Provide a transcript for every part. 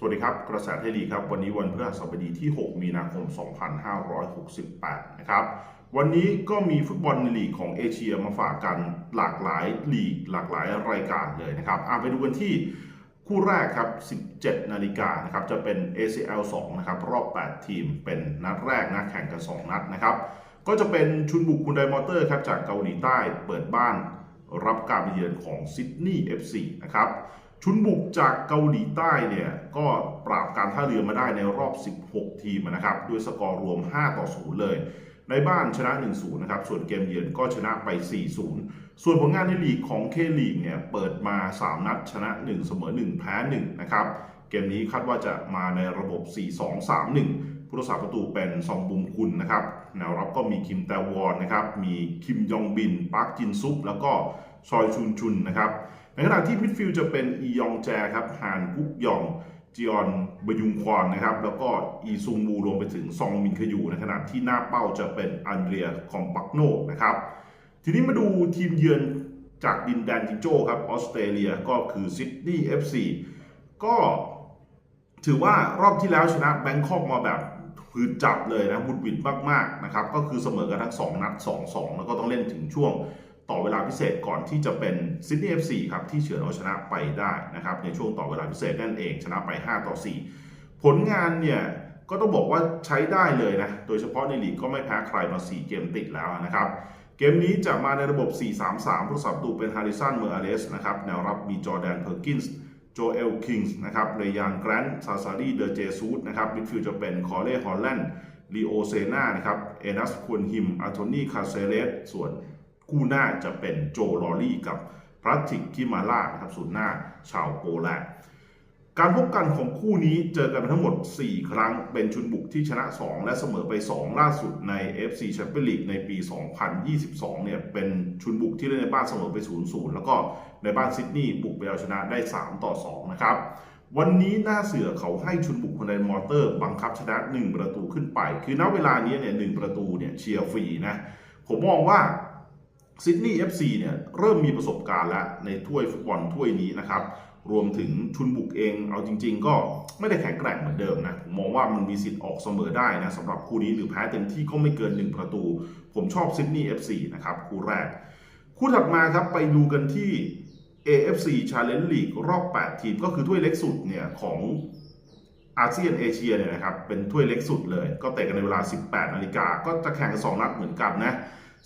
สวัสดีครับ กระแสไทยลีครับ วันนี้วันพฤหัสบดีที่ 6 มีนาคม 2568 นะครับ วันนี้ก็มีฟุตบอลในลีกของเอเชียมาฝากกันหลากหลายลีก หลากหลายรายการเลยนะครับอะไปดูกันที่คู่แรกครับ 17 นาฬิกานะครับ จะเป็น ACL 2 นะครับ รอบ 8 ทีม เป็นนัดแรกนะแข่งกัน 2 นัดนะครับ ก็จะเป็นชุนบุกคุณไดมอเตอร์ครับ จากเกาหลีใต้ เปิดบ้านรับการไปเยือนของซิดนีย์ FC นะครับ ชุนบุกจากเกาหลีใต้เนี่ยก็ปราบการท่าเรือมาได้ในรอบ 16 ทีมนะครับด้วยสกอร์รวม 5 ต่อ 0 เลย ในบ้านชนะ 1-0 นะครับ ส่วนเกมเยือนก็ชนะไป 4-0 ส่วนผลงานในลีกของเคลีกเนี่ยเปิดมา 3 นัดชนะ 1 เสมอ 1 แพ้ 1 นะครับ เกมนี้คาดว่าจะมาในระบบ 4-2-3-1 ผู้รักษาประตูเป็นซองบุมคุณนะครับแนวรับก็มีคิมแตวอนนะครับมีคิมยองบินปาร์คจินซุปแล้วก็ซอยชุนชุนนะครับ ในขณะที่มิดฟิลด์จะเป็นอียองแจครับฮานกุกยองจีออนบยุงควอนนะครับ แล้วก็อีซุงมูรวมไปถึงซองมินคยูในขณะที่หน้าเป้าจะเป็นอันเดรียคอมปักโนนะครับ ทีนี้มาดูทีมเยือนจากดินแดนจิงโจ้ครับออสเตรเลียก็คือซิดนีย์เอฟซีก็ถือว่ารอบที่แล้วชนะแบงคอกมาแบบคือจับเลยนะบุดหวิดมากๆนะครับ ก็คือเสมอกันทั้ง 2 นัด 2-2 แล้วก็ต้องเล่นถึงช่วง ต่อเวลาพิเศษก่อนที่จะเป็นซิดนีย์เอฟซีครับที่เฉือนเอาชนะไปได้นะครับในช่วงต่อเวลาพิเศษนั่นเองชนะไป 5 ต่อ 4 ผลงานเนี่ยก็ต้องบอกว่าใช้ได้เลยนะ โดยเฉพาะในลีกก็ไม่แพ้ใครมา 4 เกมติดแล้วนะครับ เกมนี้จะมาในระบบ 4-3-3 ผู้สับตูเป็นฮาริสันเมอร์อาเลสนะครับแนวรับมีจอแดนเพอร์กินส์โจเอลคิงส์นะครับเรยานแกรนต์ซาซารีเดอเจซูดนะครับมิดฟิลด์จะเป็นคอเล่ฮอลแลนด์ลีโอเซนานะครับเอนัสควนฮิมอัลโทนีคาเซเลสส่วน คู่หน้าจะเป็นโจลอรี่กับพรัตติกคิมาล่านะครับศูนย์หน้าชาวโปแลนด์การพบกันของคู่นี้เจอกันทั้งหมด 4 ครั้ง เป็นชุนบุกที่ชนะ 2 และเสมอไป 2 ล่าสุดใน FC Champions League ในปี 2022 เนี่ย เป็นชุนบุกที่เล่นในบ้านเสมอไป 0-0 แล้วก็ในบ้านซิดนีย์บุกไปเอาชนะได้ 3 ต่อ 2 นะครับ วันนี้หน้าเสือเขาให้ชุนบุกคนไดมอเตอร์ บังคับชนะ 1 ประตูขึ้นไป คือณเวลานี้เนี่ยหประตูเนี่ยเชียร์ฟรีนะ ผมมองว่า ซิดนีย์ FC เนี่ยเริ่มมีประสบการณ์แล้วในถ้วยฟุตบอลถ้วยนี้นะครับ รวมถึงชุนบุกเอง เอาจริง ๆ ก็ไม่ได้แข็งแกร่งเหมือนเดิมนะ ผมมองว่ามันมีสิทธิ์ออกเสมอได้นะสำหรับคู่นี้หรือแพ้เต็มที่ก็ไม่เกิน 1 ประตู ผมชอบซิดนีย์ FC นะครับ คู่แรก คู่ถัดมาครับไปดูกันที่ AFC Challenge League รอบ 8 ทีมก็คือถ้วยเล็กสุดเนี่ยของอาเซียนเอเชียเนี่ยนะครับเป็นถ้วยเล็กสุดเลย ก็เตะกันในเวลา 18 นาฬิกาก็จะแข่งกัน2นัดเหมือนกันนะ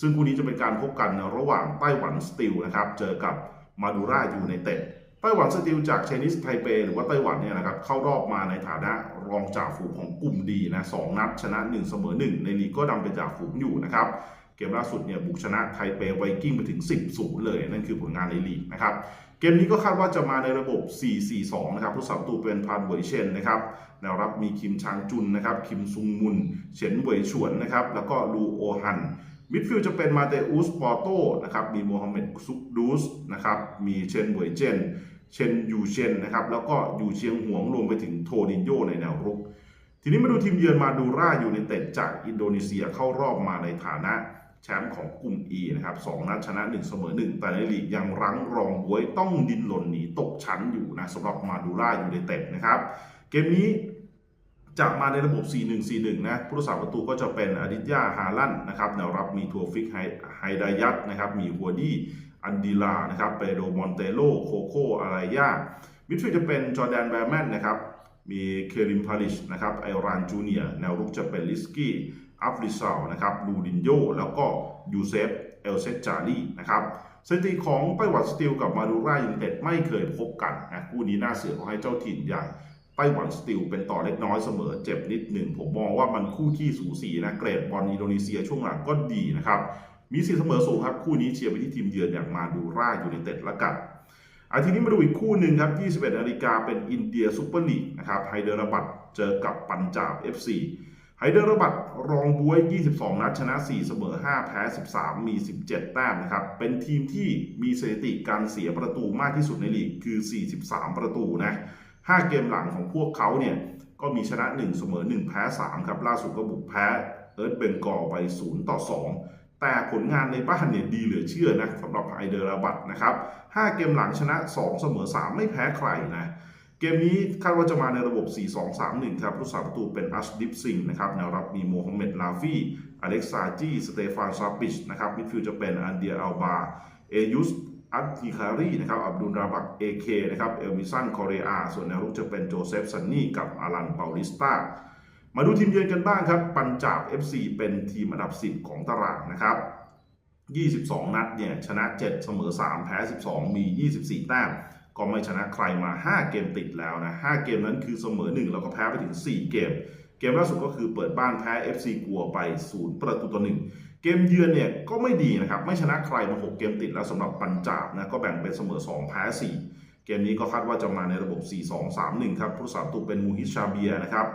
ซึ่งคู่นี้จะเป็นการพบกันระหว่างไต้หวันสตีลนะครับเจอกับมาดูรายูไนเต็ดไต้หวันสตีลจากเชนิสไทเปหรือว่าไต้หวันเนี่ยนะครับเข้ารอบมาในฐานะรองจ่าฝูงของกลุ่มดีนะสองนัดชนะ1เสมอ1ในลีกก็ดำเป็นจ่าฝูงอยู่นะครับเกมล่าสุดเนี่ยบุกชนะไทเปไวกิ้งไปถึง 10 0 เลย นั่นคือผลงานในลีกนะครับ เกมนี้ก็คาดว่าจะมาในระบบ 4-4-2 นะครับผู้สับตูเป็นพานเวยเชนนะครับแนวรับมีคิมชางจุนนะครับ คิมซุงมุน เฉินเวยฉวนนะครับ แล้วก็ลูโอฮัน มิดฟิลด์จะเป็นมาเตอุสปอโตนะครับมีโมฮัมเหม็ดซุกดูสนะครับมีเชนเหวยเจนเชนยูเชนนะครับแล้วก็ยูเชียงหวงรวมไปถึงโทนิโยในแนวรุก ทีนี้มาดูทีมเยือนมาดูราอยู่ในเต็ดจากอินโดนีเซียเข้ารอบมาในฐานะแชมป์ของกลุ่ม E นะครับสองนัดชนะ1เสมอ1แต่ในลีกยังรั้งรองบวยต้องดินหล่นหนีตกชั้นอยู่นะสำหรับมาดูราอยู่ในเต็ดนะครับ เกมนี้ จะมาในระบบ 4-1-4-1 นะผู้รักษาประตูก็จะเป็นอดิตยาฮาลันนะครับแนวรับมีทัวฟิกไฮไฮดายัตนะครับมีหัวดี้อันดีลานะครับเปโดมอนเตโลโคโคอารายามิดฟิลด์จะเป็นจอร์แดนแบร์แมนนะครับมีเคลิมพาลิชนะครับไอรานจูเนียแนวรุกจะเป็นลิสกี้อัฟริซาลนะครับลูดินโยแล้วก็ยูเซฟเอลเซจารีนะครับสถิติของไต้หวันสตีลกับมาดูรายูไนเต็ดไม่เคยพบกันนะคู่นี้น่าเสือเขาให้เจ้าถิ่นอย่ ต้หวันสตีลเป็นต่อเล็กน้อยเสมอเจ็บนิดหนึ่งผมมองว่ามันคู่ขี้สูสีนะเกรดบอลอินโดนีเซียช่วงหลังก็ดีนะครับ มีสิทธิ์เสมอสูงครับ คู่นี้เชียร์ไปที่ทีมเยือนอย่างมาดูรายูไนเต็ดละกันอาทีนี้มาดูอีกคู่หนึ่งครับ 21นาฬิกาเป็นอินเดียซูเปอร์ลีกนะครับไฮเดรบัตเจอกับปัญจาบ FC ไฮเดรบัตรองบวย 22 นัดชนะ 4 เสมอ 5 แพ้ 13 มี 17 แต้มนะครับ เป็นทีมที่มีสถิติการเสียประตูมากที่สุดในลีกคือ 43 ประตูนะ 5 เกมหลังของพวกเขาเนี่ยก็มีชนะ 1 เสมอ 1 แพ้ 3 ครับ ล่าสุดก็บุกแพ้เอิร์ธเบงกอลไป 0 ต่อ 2 แต่ผลงานในบ้านเนี่ยดีเหลือเชื่อนะสำหรับไฮเดราบัตนะครับ 5 เกมหลังชนะ 2 เสมอ 3 ไม่แพ้ใครนะเกมนี้คาดว่าจะมาในระบบ 4-2-3-1 ครับ ผู้สาประตูเป็นอัชดิฟซิงนะครับแนวรับมีโมฮัมเหม็ดลาฟี่อเล็กซาจีสเตฟานซาปิชนะครับมิดฟิลด์จะเป็นอันเดียอัลบา เอยุส อัตติคารีนะครับอับดุลราบักเอเคนะครับเอลมิสันคอเรอาส่วนแนวรุกจะเป็นโจเซฟซันนี่กับอารันเปาลิสตามาดูทีมเยือนกันบ้างครับ ปัญจาบ FC เป็นทีมอันดับ 10 ของตารางนะครับ 22 นัดเนี่ยชนะ 7 เสมอ 3 แพ้ 12 มี 24 แต้ม ก็ไม่ชนะใครมา 5 เกมติดแล้วนะ 5 เกมนั้นคือเสมอ 1 แล้วก็แพ้ไปถึง 4 เกม เกมล่าสุดก็คือเปิดบ้านแพ้ FC กัวไป 0 ประตูต่อ1 เกมเยือนเนี่ยก็ไม่ดีนะครับ ไม่ชนะใครมา 6 เกมติดแล้วสำหรับปัญจาบนะก็แบ่งเป็นเสมอ 2 แพ้ 4 เกมนี้ก็คาดว่าจะมาในระบบ 4-2-3-1 ครับผู้สาประตูเป็นมูฮิชาเบียนะครับ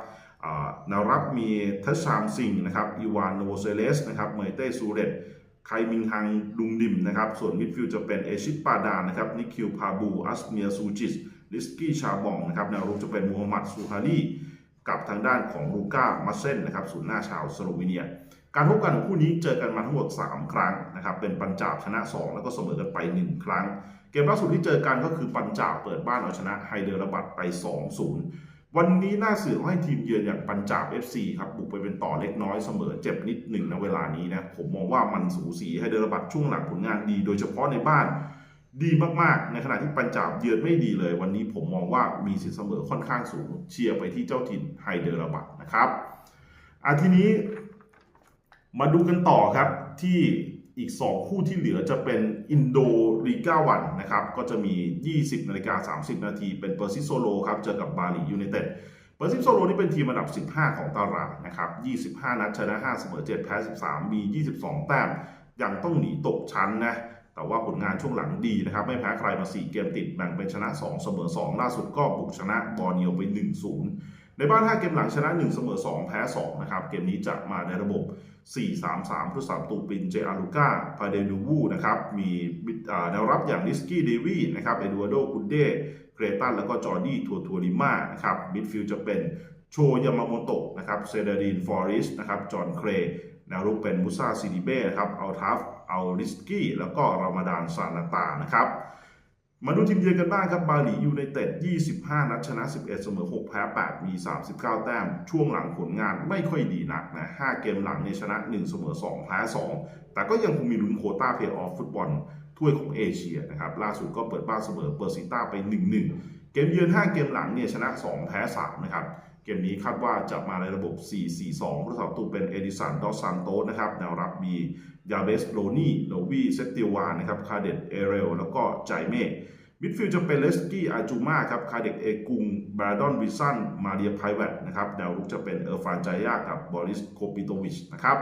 แนวรับมีทัชชามซิงนะครับอีวานโนเซเลสนะครับเมเต้ซูเรตไคมิงฮังดุงดิมนะครับ ส่วนมิดฟิลด์จะเป็นเอชิปปาดานนะครับนิคิวพาบูอัสเมียซูจิสลิสกี้ชาบองนะครับแนวรุกจะเป็นมูฮัมหมัดซูฮารีกับทางด้านของลูก้ามาเซนนะครับศูนย์หน้าชาวสโลวีเนีย การพบกันของคู่นี้เจอกันมาทั้งหมด 3 ครั้งนะครับเป็นปัญจาบชนะ 2 แล้วก็เสมอกันไป 1 ครั้ง เกมล่าสุดที่เจอกันก็คือปัญจาบเปิดบ้านเอาชนะไฮเดรบัตไป 2-0 วันนี้น่าเสื่อให้ทีมเยือนอย่างปัญจาบ FC ครับบุกไปเป็นต่อเล็กน้อยเสมอเจ็บนิดหนึ่งนะเวลานี้นะผมมองว่ามันสูสีให้เดรบัตช่วงหลังผลงานดี โดยเฉพาะในบ้านดีมากๆ ในขณะที่ปัญจาบเยือนไม่ดีเลย วันนี้ผมมองว่ามีสิทธิ์เสมอค่อนข้างสูงเชียร์ไปที่เจ้าถิ่นไฮเดรบัตนะครับอาทีนี้ มาดูกันต่อครับที่อีก 2 คู่ที่เหลือจะเป็นอินโดลีกาวันนะครับ ก็จะมี 20นาฬิกา30 นาทีเป็นเปอร์ซิโซโลครับเจอกับบาลียูไนเต็ดเปอร์ซิโซโลนี่เป็นทีมอันดับ 15 ของตารางนะครับ 25 นัดชนะ 5 เสมอ 7 แพ้ 13 มี 22 แต้ม ยังต้องหนีตกชั้นนะ แต่ว่าผลงานช่วงหลังดีนะครับ ไม่แพ้ใครมา 4 เกมติด แบ่งเป็นชนะ 2 เสมอ 2 ล่าสุดก็บุกชนะบอร์เนียวไป 1-0 ในบ้าน 5 เกมหลังชนะ 1 เสมอ 2 แพ้ 2 นะครับ เกมนี้จะมาในระบบ 4-3-3ผู้สามตูปิน เจอาลูก้าพาเดนูวูนะครับ มีแนวรับอย่างนิสกี้เดวีนะครับเอดูอาโดคุนเดเกรตัน แล้วก็จอร์ดี้ทัวทัวริมานะครับมิดฟิลด์จะเป็นโชยามาโมโตะนะครับเซเดรินฟอริสนะครับจอห์นเครแนวรุกเป็นมุซาซิดิเบ้ครับเอาทัฟเอาลิสกี้แล้วก็รามาดานซานาตานะครับ มาดูทีมเยือนกันบ้างครับบาหลียูไนเต็ด 25 นัดชนะ 11 เสมอ 6 แพ้ 8 มี 39 แต้ม ช่วงหลังผลงานไม่ค่อยดีนักนะ 5 เกมหลังในชนะ 1 เสมอ 2 แพ้ 2 แต่ก็ยังคงมีลุ้นโคต้าเพย์ออฟฟุตบอลถ้วยของเอเชียนะครับ ล่าสุดก็เปิดบ้านเสมอเปอร์ซิต้าไป 1-1 เกมเยือน 5 เกมหลังเนี่ยชนะ 2 แพ้ 3 นะครับ เกมนี้คาดว่าจะมาในระบบ 4-4-2ผู้สาประตูเป็นเอดิสัน ดอสซานโตสนะครับ แนวรับมียาเบสโลนี่โลวีเซติวานนะครับ คาเดตเอเรล แล้วก็ไจเม่มิดฟิลด์จะเป็นเลสกี้อาจูมาครับ คาเดกเอกุงบราดอนวิสัน มาเรียไพเวตนะครับ แนวรุกจะเป็นเออร์ฟานจายากับบอริสโคปิโตวิชนะครับ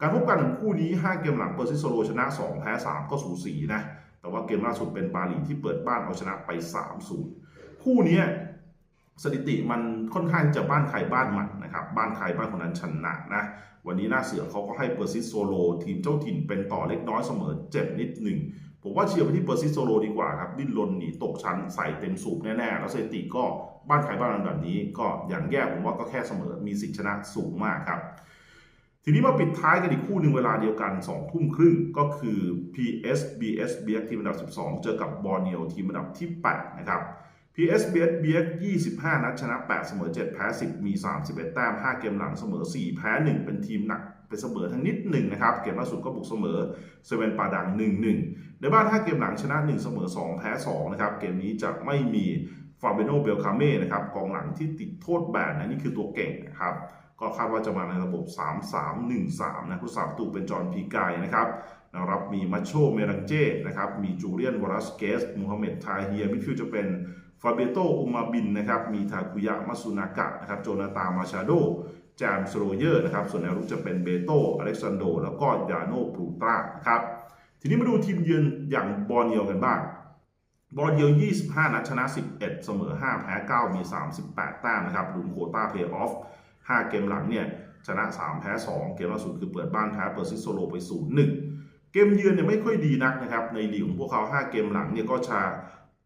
การพบกันของคู่นี้ 5 เกมหลังเปอร์ซิโซโลชนะ 2 แพ้ 3 ก็สูสีนะ แต่ว่าเกมล่าสุดเป็นบาหลีที่เปิดบ้านเอาชนะไป 3-0 คู่นี้ สถิติมันค่อนข้างจะบ้านใครบ้านมันนะครับ บ้านใครบ้านคนนั้นชนะนะวันนี้หน้าเสือเขาก็ให้เปอร์ซิสโซโลทีมเจ้าถิ่นเป็นต่อเล็กน้อยเสมอเจ็บนิดหนึ่งผมว่าเชียร์ไปที่เปอร์ซิสโซโลดีกว่าครับ ดิ้นรนหนีตกชั้นใส่เต็มสูบแน่ๆ แล้วสถิติก็บ้านใครบ้านมันแบบนี้ ก็อย่างแย่ผมว่าก็แค่เสมอมีสิทธิชนะสูงมากครับ ทีนี้มาปิดท้ายกันอีกคู่หนึ่งเวลาเดียวกัน2ทุ่มครึ่งก็คือ PSBS b x ทีมอันดับ 12 เจอกับบอร์เนียวทีมอันดับที่ 8 นะครับ PSBS b x 25 นัดชนะ 8 เสมอ 7 แพ้ 10 มี 31 แต้ม 5 เกมหลังเสมอ 4 แพ้ 1 เป็นทีมหนักเป็นเสมอทั้งนิดหนึ่งนะครับ เกมล่าสุดก็บุกเสมอเซเว่นปาดัง 1-1 ในบ้าน 5 เกมหลังชนะ 1 เสมอ 2 แพ้ 2 นะครับ เกมนี้จะไม่มีฟาเบโนเบลคาเม่นะครับกองหลังที่ติดโทษแบนนะนี่คือตัวเก่งนะครับก็คาดว่าจะมาในระบบ 3-3-1-3 นะผู้สาประตูเป็นจอห์นพีกายนะครับนะครับมีมัชโชเมรังเจนะครับมีจูเลียนวอรัสเกสมูฮัมเหม็ดทาเฮียมิดฟิลจะเป็น ฟาเบโตอุมาบินนะครับ มีทาคุยะมัสุนากะนะครับ โจนาตามาชาโดแจมสโรเยอร์นะครับ ส่วนแนวรุกจะเป็นเบโตอเล็กซานโด แล้วก็ยาโนพลูตรานะครับ ทีนี้มาดูทีมเยือนอย่างบอร์เนียวกันบ้าง บอลเยียว 25 นัดชนะ 11 เสมอ 5 แพ้ 9 มี 38 แต้มนะครับลุ้นโคต้าเพย์ออฟ 5 เกมหลังเนี่ย ชนะ 3 แพ้ 2 เกมล่าสุดคือเปิดบ้านแพ้เปอร์ซิสโซโลไป 0-1เกมเยือนเนี่ยไม่ค่อยดีนักนะครับ ในลีกของพวกเขา 5 เกมหลังเนี่ยก็ชา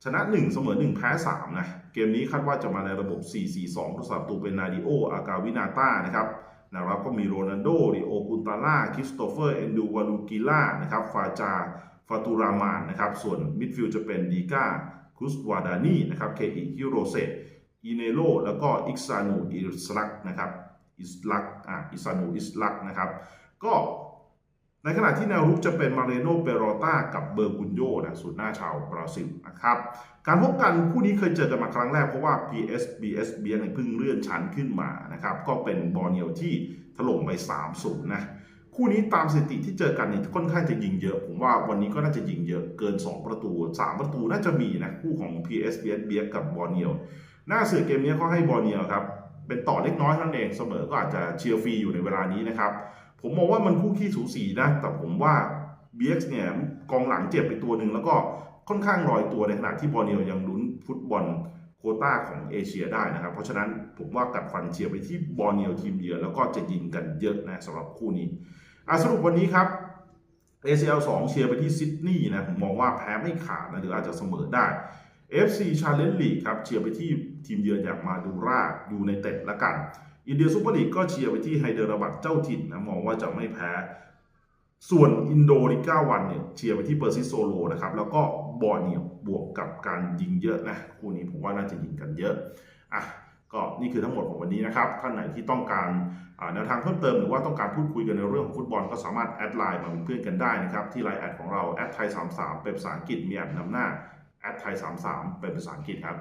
ชนะ 1 เสมอ 1 แพ้ 3 นะ เกมนี้คาดว่าจะมาในระบบ 4-4-2ผู้สาประตูเป็นนาดิโอ อากาวินาต้านะครับนะครับก็มีโรนัลโดริโอกุนตาล่าคริสโตเฟอร์ เอนดูวาลูกิล่านะครับฟาจาฟาตูรามานนะครับ ส่วนมิดฟิลด์จะเป็นดีกาคุสวาดานีนะครับเคอิฮิโรเซอีเนโรแล้วก็อิกซานูอิสลักนะครับอิสลักอะอิซานูอิสลักนะครับ ก็ ในขณะที่แนวรุกจะเป็นมาเรโนเปโรตากับเบอร์กุนโยนะสูตรหน้าชาวบราซิลนะครับการพบกันคู่นี้เคยเจอกันมาครั้งแรกเพราะว่า PS BS เบียงเพิ่งเลื่อนชั้นขึ้นมานะครับก็เป็นบอร์เนียวที่ถล่มไป3-0นะคู่นี้ตามสถิติที่เจอกันนี่ค่อนข้างจะยิงเยอะ ผมว่าวันนี้ก็น่าจะยิงเยอะเกิน 2 ประตู 3 ประตูน่าจะมีนะคู่ของ PS BS เบียกับบอร์เนียวหน้าเสือเกมนี้เขาให้บอร์เนียวครับเป็นต่อเล็กน้อยเท่านั้นเองเสมอก็อาจจะเชียร์ฟรีอยู่ในเวลานี้นะครับ ผมมองว่ามันคู่ขี้สูสีนะ แต่ผมว่า BX เนี่ยกองหลังเจ็บไปตัวหนึ่งแล้วก็ค่อนข้างลอยตัวในขณะที่บอร์เนียวยังลุ้นฟุตบอลโคต้าของเอเชียได้นะครับ เพราะฉะนั้นผมว่ากัดฟันเชียร์ไปที่บอร์เนียวทีมเยือนแล้วก็จะยิงกันเยอะนะสำหรับคู่นี้อะสรุปวันนี้ครับ ACL 2 เชียร์ไปที่ซิดนีย์นะผมมองว่าแพ้ไม่ขาดนะหรืออาจจะเสมอได้ FC Challenge League ครับเชียร์ไปที่ทีมเยือนอย่างมาดูรายูในเต็ดละกัน อินเดียซูเปอร์ลีกก็เชียร์ไปที่ไฮเดรบัดเจ้าถิ่นนะมองว่าจะไม่แพ้ ส่วนอินโดลิก้าวันเนี่ยเชียร์ไปที่เปอร์ซิโซโลนะครับแล้วก็บอร์เนียวบวกกับการยิงเยอะนะคู่นี้ผมว่าน่าจะยิงกันเยอะอะก็นี่คือทั้งหมดของวันนี้นะครับ ท่านไหนที่ต้องการแนวทางเพิ่มเติมหรือว่าต้องการพูดคุยกันในเรื่องของฟุตบอลก็สามารถแอดไลน์มาเป็นเพื่อนกันได้นะครับ ที่ไลน์แอดของเราแอดไทย33เป็นภาษาอังกฤษมีแอดนำหน้าแอดไทย33เป็นภาษาอังกฤษครับ